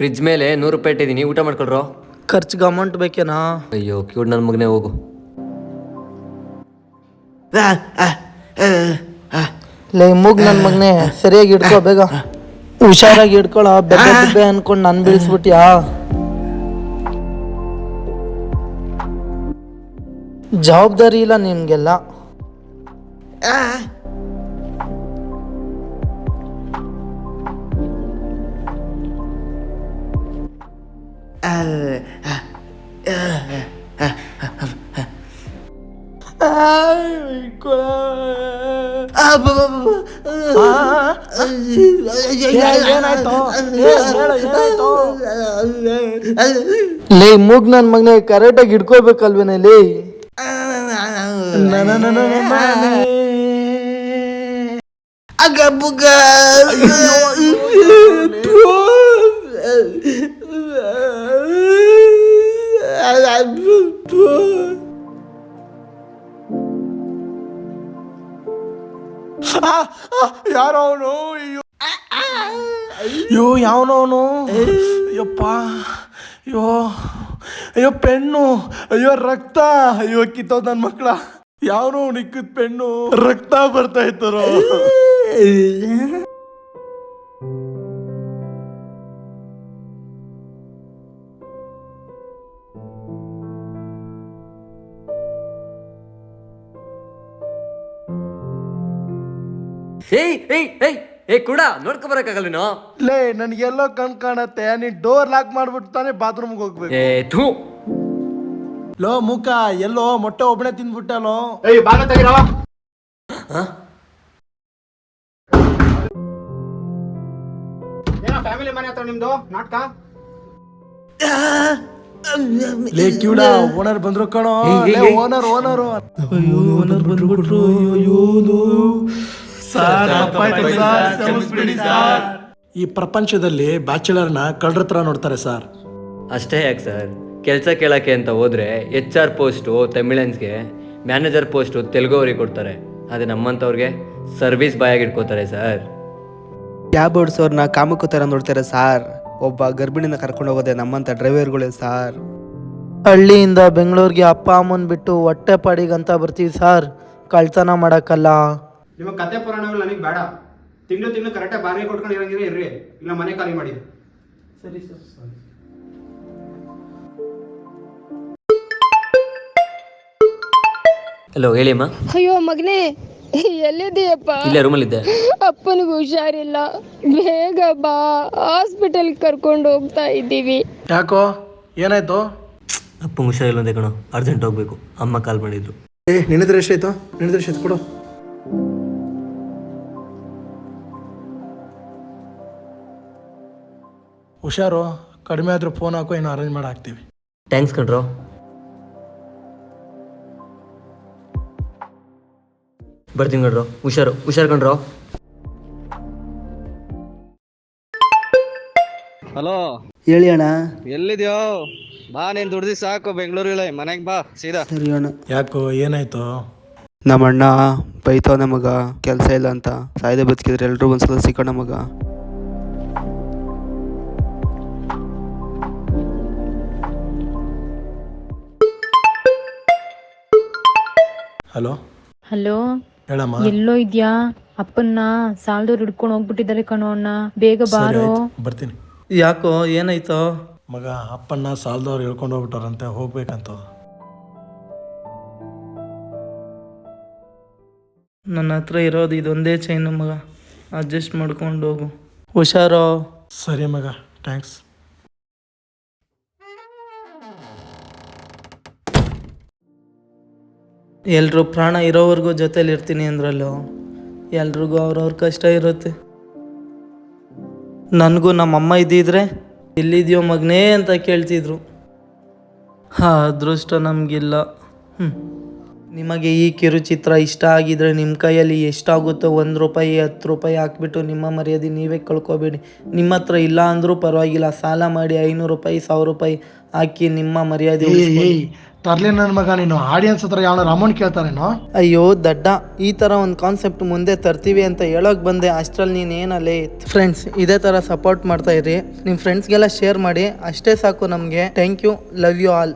Fridge ಮೇಲೆ ನೂರು ರೂಪಾಯಿ ಇಟ್ಟಿದ್ದೀನಿ. ಊಟ ಮಾಡ್ಕೊಳ್ರೋ? ಖರ್ಚಿಗೆ ಅಮೌಂಟ್ ಬೇಕೇನಾ? ಅಯ್ಯೋ ಕ್ಯೂಡ್ ನನ್ನ ಮಗನೇ ಹೋಗು. ಲೇ ಮೂಗ್ ನನ್ನ ಮಗನೇ ಸರಿಯಾಗಿ ಹಿಡ್ಕೋ ಬೇಗ. ಹುಷಾರಾಗಿ ಹಿಡ್ಕೊಳ ಬೆಬ್ಬೆ ಬೆಬ್ಬೆ ಅನ್ಕೊಂಡು ನನ್ ಬೀಳಿಸ್ಬಿಟ್ಯಾ? ಜವಾಬ್ದಾರಿ ಇಲ್ಲ ನಿಮ್ಗೆಲ್ಲ. ಲೇ ಮೂಗ್ ನನ್ ಮಗನೇ ಕರೆಕ್ಟಾಗಿ ಹಿಡ್ಕೋಬೇಕಲ್ವೇನೆ ಲೇ ಯಾರೋ ಅವನು ಅಯ್ಯೋ. ಅಯ್ಯೋ, ಯಾವನವನು? ಅಯ್ಯಪ್ಪ. ಅಯ್ಯೋ. ಅಯ್ಯೋ, ಪೆಣ್ಣು. ಅಯ್ಯೋ, ರಕ್ತ. ಅಯ್ಯೋ, ಕಿತ್ತೋ ನನ್ನ ಮಕ್ಕಳ ಯಾವನೋ ನಿಕ್ಕಿದ ಪೆಣ್ಣು. ರಕ್ತ ಬರ್ತಾ ಇತ್ತರೋ. ಏಯ್ ಏಯ್ ಏಯ್ ಏ ಕೂಡ ನೋಡ್ಕೊ ಬರಕ್ಕಾಗಲ್ವೇನೋ? ಲೇ ನನ್ಗೆಲ್ಲೋ ಕಣ್ ಕಾಣತ್ತೆ ನೀನ್ ಡೋರ್ ಲಾಕ್ ಮಾಡ್ಬಿಟ್ಟು ತಾನೇ ಬಾತ್ರೂಮ್ಗೆ ಹೋಗ್ಬೇಕು. ಏ ಥೂ. ಲೋ ಮುಖ ಎಲ್ಲೋ ಮೊಟ್ಟೆ ಒಬ್ಬನೇ ತಿಂದ್ಬಿಟ್ಟಲೋ ಏಯ್ ಬಾಗ ತೆಗಿರವ. ಏನೋ ಫ್ಯಾಮಿಲಿ ಮನೆ ಹತ್ರ ನಿಮ್ದು? ನಾಟಕ? ಲೇ ಕಿವುಡ ಓನರ್ ಬಂದ್ರು ಕಣೋ. ಓನರ್ ಓನರ್ ಓನರ್ ಬಂದ್ಬಿಟ್ರು ಈ ಪ್ರಪಂಚದಲ್ಲಿ ಬ್ಯಾಚುಲರ್ನ ಕಳ್ರ ಹತ್ರ ನೋಡ್ತಾರೆ ಸರ್. ಅಷ್ಟೇ ಯಾಕೆ ಸರ್? ಕೆಲಸ ಕೇಳಕ್ಕೆ ಅಂತ ಹೋದ್ರೆ ಎಚ್ ಆರ್ ಪೋಸ್ಟು ತಮಿಳನ್ಸ್ಗೆ ಮ್ಯಾನೇಜರ್ ಪೋಸ್ಟು ತೆಲುಗು ಅವ್ರಿಗೆ ಕೊಡ್ತಾರೆ. ಅದೇ ನಮ್ಮಂಥವ್ರಿಗೆ ಸರ್ವಿಸ್ ಬಾಯ್ ಆಗಿ ಇಟ್ಕೋತಾರೆ ಸರ್. ಕ್ಯಾಬ್ ಓಡಿಸೋರ್ನ ಕಾಮಕ್ಕೂ ಥರ ನೋಡ್ತಾರೆ ಸಾರ್. ಒಬ್ಬ ಗರ್ಭಿಣಿನ ಕರ್ಕೊಂಡು ಹೋಗೋದೆ ನಮ್ಮಂಥ ಡ್ರೈವರ್ಗಳೇ ಸಾರ್. ಹಳ್ಳಿಯಿಂದ ಬೆಂಗಳೂರಿಗೆ ಅಪ್ಪ ಅಮ್ಮನ್ ಬಿಟ್ಟು ಹೊಟ್ಟೆ ಪಾಡಿಗಂತ ಬರ್ತೀವಿ ಸರ್. ಕಳ್ತನ ಮಾಡಕ್ಕಲ್ಲ. ನಿಮ್ಮ ಕತೆ ಪುರಾಣಗಳು ನನಗೆ ಬೇಡ. ತಿಂಗಳು ತಿಂಗಳು ಕರೆಕ್ಟಾಗಿ ಬಾರಿಗೆ ಕೊಟ್ಕೊಂಡು ಇರಂಗಿದ್ರೆ ಇರ್ರಿ. ಇಲ್ಲ ಮನೆ ಖಾಲಿ ಮಾಡಿ. ಹಲೋ ಹೇಳಿ ಅಮ್ಮ. ಅಯ್ಯೋ ಮಗನೇ ಇಲ್ಲ ರೂಮಲ್ಲಿ ರೂಮಲ್ಲಿದ್ದೆ ಅಪ್ಪನಿಗೆ ಹುಷಾರಿಲ್ಲ. ಬೇಗ ಬಾ. ಹಾಸ್ಪಿಟಲ್ ಕರ್ಕೊಂಡು ಹೋಗ್ತಾ ಇದ್ದೀವಿ. ಯಾಕೋ? ಏನಾಯ್ತು? ಅಪ್ಪ ಹುಷಾರಿಲ್ಲ ಅಂದೆ ಕಣೋ. ಅರ್ಜೆಂಟ್ ಹೋಗ್ಬೇಕು. ಅಮ್ಮ ಕಾಲ್ ಮಾಡಿದ್ರು. ಏ ನಿನ್ನದ್ರ ಎಷ್ಟಾಯ್ತು? ನಿನ್ನದ್ರ ಎಷ್ಟು ಕೊಡು. ಹುಷಾರು ಕಡಿಮೆ ಆದರೂ ಫೋನ್ ಹಾಕೋ ಏನೋ ಅರೇಂಜ್ ಮಾಡಿ ಹಾಕ್ತೀವಿ. ಥ್ಯಾಂಕ್ಸ್ ಕಣ್ರೋ. ಬರ್ತೀನಿ ಕಣ್ರೋ. ಹುಷಾರು ಹುಷಾರು ಕಣ್ರೋ. ಹಲೋ. ಹೇಳಿ ಅಣ್ಣ. ಎಲ್ಲಿದ್ಯೋ? ಬಾ ನೀನ್ ದುಡ್ದಿ ಸಾಕು ಬೆಂಗಳೂರಿಲ್ಲ ಮನೆಗೆ ಬಾ ಸೀದಾ. ಸರಿ ಅಣ್ಣ. ಯಾಕೋ ಏನಾಯ್ತು? ನಮ್ಮ ಅಣ್ಣ ಬೈತವ ನಮಗ ಕೆಲಸ ಇಲ್ಲ ಅಂತ. ಸಾಯ್ದೆ ಬದುಕಿದ್ರೆ ಎಲ್ರು ಒಂದ್ಸಲ ಸಿಕ್ಕೋ ಮಗ ಹಲೋ? ಹಲೋ? ಹೇಳಮ್ಮ. ಎಲ್ಲೋ ಇದ್ಯಾ? ಅಪ್ಪನ್ನ ಸಾಲದವ್ರು ಹಿಡ್ಕೊಂಡು ಹೋಗ್ಬಿಟ್ಟಿದ್ದಾರೆ ಕಣೋ ಅಣ್ಣ. ಬೇಗ ಬಾರೋ. ಬರ್ತೀನಿ. ಯಾಕೋ ಏನಾಯ್ತೋ? ಮಗ ಅಪ್ಪಣ್ಣ ಸಾಲದವ್ರು ಹೇಳ್ಕೊಂಡು ಹೋಗ್ಬಿಟ್ಟಾರಂತೆ. ಹೋಗ್ಬೇಕಂತ. ನನ್ನ ಹತ್ರ ಇರೋದು ಇದೊಂದೇ ಚೈನು ಮಗ. ಅಡ್ಜಸ್ಟ್ ಮಾಡ್ಕೊಂಡು ಹೋಗು. ಹುಷಾರೋ? ಸರಿ ಮಗ ಥ್ಯಾಂಕ್ಸ್ ಎಲ್ರು ಪ್ರಾಣ ಇರೋವರೆಗೂ ಜೊತೆಲಿ ಇರ್ತೀನಿ ಅಂದ್ರಲ್ಲೂ, ಎಲ್ರಿಗೂ ಅವ್ರವ್ರ ಕಷ್ಟ ಇರುತ್ತೆ. ನನಗೂ ನಮ್ಮಮ್ಮ ಇದ್ದಿದ್ರೆ ಎಲ್ಲಿದೆಯೋ ಮಗನೇ ಅಂತ ಕೇಳ್ತಿದ್ರು. ಹಾ ಅದೃಷ್ಟ ನಮಗಿಲ್ಲ. ಹ್ಞೂ ನಿಮಗೆ ಈ ಕಿರುಚಿತ್ರ ಇಷ್ಟ ಆಗಿದ್ರೆ ನಿಮ್ಮ ಕೈಯಲ್ಲಿ ಎಷ್ಟಾಗುತ್ತೋ ಒಂದು ರೂಪಾಯಿ ಹತ್ತು ರೂಪಾಯಿ ಹಾಕ್ಬಿಟ್ಟು ನಿಮ್ಮ ಮರ್ಯಾದೆ ನೀವೇ ಕಳ್ಕೊಬೇಡಿ. ನಿಮ್ಮ ಹತ್ರ ಇಲ್ಲ ಅಂದರೂ ಪರವಾಗಿಲ್ಲ. ಸಾಲ ಮಾಡಿ ಐನೂರು ರೂಪಾಯಿ ಸಾವಿರ ರೂಪಾಯಿ ಹಾಕಿ ನಿಮ್ಮ ಮರ್ಯಾದೆ ಉಳಿಸ್ಕೊಳ್ಳಿ. ತರ್ಲಿ ನನ್ನ ಮಗ ನೀನು. ಆಡಿಯನ್ಸ್ ಹತ್ರ ಯಾವ ಅಮೌಂಟ್ ಕೇಳ್ತಾರೇನೋ? ಅಯ್ಯೋ ದಡ್ಡ ಈ ಥರ ಒಂದು ಕಾನ್ಸೆಪ್ಟ್ ಮುಂದೆ ತರ್ತೀವಿ ಅಂತ ಹೇಳೋಕೆ ಬಂದೆ. ಅಷ್ಟರಲ್ಲಿ ನೀನು ಏನಲ್ಲೇ? ಫ್ರೆಂಡ್ಸ್ ಇದೇ ಥರ ಸಪೋರ್ಟ್ ಮಾಡ್ತಾ ಇರಿ. ನಿಮ್ಮ ಫ್ರೆಂಡ್ಸ್ಗೆಲ್ಲ ಶೇರ್ ಮಾಡಿ. ಅಷ್ಟೇ ಸಾಕು ನಮಗೆ. Thank you love you all